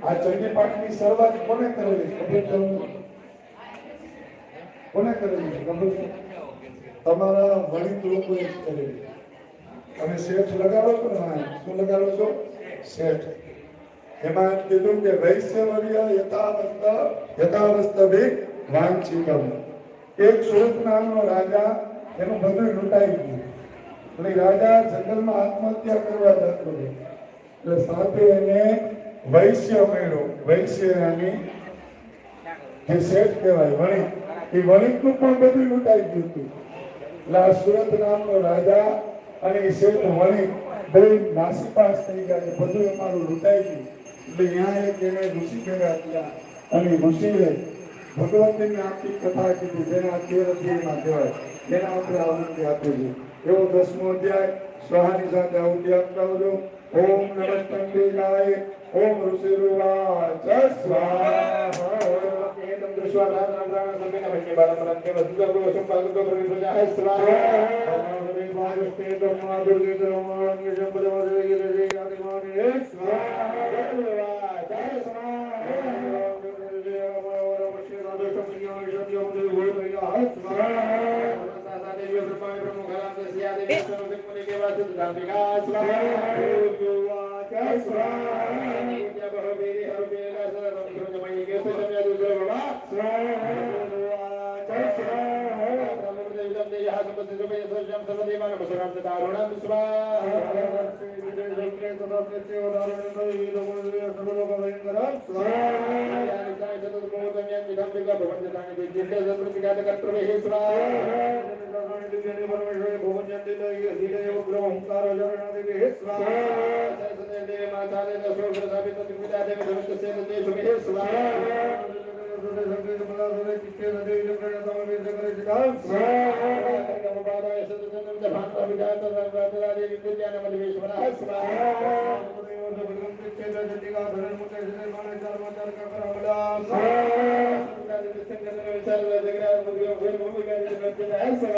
આ ચંડી પાઠની શરૂઆત કોને કરેલી ખબર કોને કરેલી છે? તમારા વણિત લોકોએ જ કરેલી તમે શેઠ લગાડો છો ને શું લગાડો છો? શેઠ. એમાં કીધું કે વૈશ્યવર્ય યથાવસ્ત યથાવસ્ત ભી વાંચિતમ એક સુરત નામનો રાજા એનું બધું લૂંટાઈ ગયું. એટલે રાજા જંગલમાં આત્મહત્યા કરવા જતો એટલે સાથે એને વૈશ્ય મળ્યો. વૈશ્યની જે શેઠ કહેવાય, વણિક. એ વણિકનું પણ બધું લૂંટાઈ ગયું હતું. એટલે આ સુરત નામનો રાજા અને શેઠ વણિક બે નાસીપાસ થઈ ગયા. બધું અમારું લૂંટાઈ ગયું. એટલે ત્યાં એક એને ઋષિ ભેગા થયા અને ઋષિએ ભગવતીની આખી કથા કીધી, જેને તેર અધ્યાયમાં કહેવાય. એના આપણે આવૃત્તિ આપી છે. એવો દસમો અધ્યાય, સ્વાહાની સાથે આવૃત્તિ આપતા હોજો. ઓમ નમસ્તે ગાય ઓમ ઋષિ રૂવાચ સ્વાહા. એતમ દૃશ્વા ધારણ પ્રાણ સમેન ભજ્ય બાલમ રંગે વસુદો ગોસમ પાગતો પ્રવિદ્રજાય સ્વાહા. Yes, right. सर्वदेवानां सर्वदेवानां सुरान्तदारुणां स्वाहा સ્વાહા